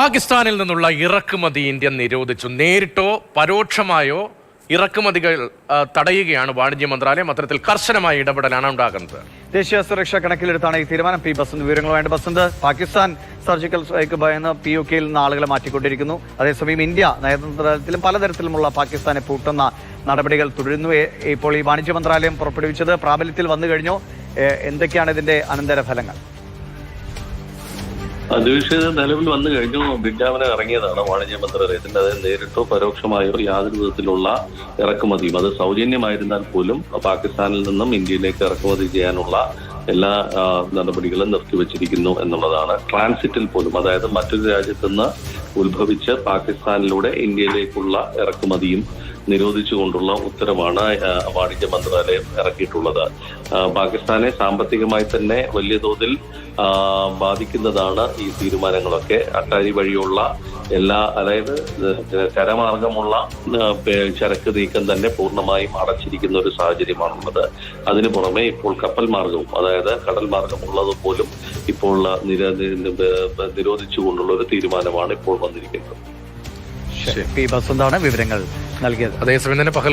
പാകിസ്ഥാനിൽ നിന്നുള്ള ഇറക്കുമതി ഇന്ത്യ നിരോധിച്ചു. നേരിട്ടോ പരോക്ഷമായോ ഇറക്കുമതികൾ തടയുകയാണ് വാണിജ്യ മന്ത്രാലയം. അത്തരത്തിൽ കർശനമായ ഇടപെടലാണ് ഉണ്ടാകുന്നത്. ദേശീയ സുരക്ഷ കണക്കിലെടുത്താണ് ഈ തീരുമാനം. പി ബസന്ത് വിവരങ്ങളുമായിട്ട് ബസന്ത്. പാകിസ്ഥാൻ സർജിക്കൽ സ്ട്രൈക്ക് ഭയന്ന് പി യു കെയിൽ നിന്ന് ആളുകളെ മാറ്റിക്കൊണ്ടിരിക്കുന്നു. അതേസമയം ഇന്ത്യ നയതന്ത്രത്തിലും പലതരത്തിലുമുള്ള പാകിസ്ഥാനെ പൂട്ടുന്ന നടപടികൾ തുടരുന്നു. ഇപ്പോൾ ഈ വാണിജ്യ മന്ത്രാലയം പുറപ്പെടുവിച്ചത് പ്രാബല്യത്തിൽ വന്നു കഴിഞ്ഞോ. എന്തൊക്കെയാണ് ഇതിന്റെ അനന്തരഫലങ്ങൾ? അതിവിഷയം നിലവിൽ വന്നു കഴിഞ്ഞു. വിജ്ഞാപനം ഇറങ്ങിയതാണ് വാണിജ്യ മന്ത്രാലയത്തിന്റെ. അതായത് നേരിട്ടോ പരോക്ഷമായോ യാതൊരു വിധത്തിലുള്ള ഇറക്കുമതിയും. അത് സൗജന്യമായിരുന്നാൽ പോലും പാകിസ്ഥാനിൽ നിന്നും ഇന്ത്യയിലേക്ക് ഇറക്കുമതി ചെയ്യാനുള്ള എല്ലാ നടപടികളും നിർത്തിവച്ചിരിക്കുന്നു എന്നുള്ളതാണ്. ട്രാൻസിറ്റിൽ പോലും അതായത് മറ്റൊരു രാജ്യത്തുനിന്ന് ഉത്ഭവിച്ച് പാകിസ്ഥാനിലൂടെ ഇന്ത്യയിലേക്കുള്ള ഇറക്കുമതിയും നിരോധിച്ചുകൊണ്ടുള്ള ഉത്തരവാണ് വാണിജ്യ മന്ത്രാലയം ഇറക്കിയിട്ടുള്ളത്. പാകിസ്ഥാനെ സാമ്പത്തികമായി തന്നെ വലിയ തോതിൽ ബാധിക്കുന്നതാണ് ഈ തീരുമാനങ്ങളൊക്കെ. അട്ടാരി വഴിയുള്ള എല്ലാ അതായത് കരമാർഗമുള്ള ചരക്ക് നീക്കം തന്നെ പൂർണമായും അടച്ചിരിക്കുന്ന ഒരു സാഹചര്യമാണുള്ളത്. അതിനു പുറമെ ഇപ്പോൾ കപ്പൽ മാർഗവും അതായത് കടൽ മാർഗമുള്ളത് പോലും ഇപ്പോൾ നിര- നിരോധിച്ചുകൊണ്ടുള്ള ഒരു തീരുമാനമാണ് ഇപ്പോൾ വന്നിരിക്കുന്നത്. വിവരങ്ങൾ. നൽകിയത്. അതേസമയം തന്നെ പഹൽ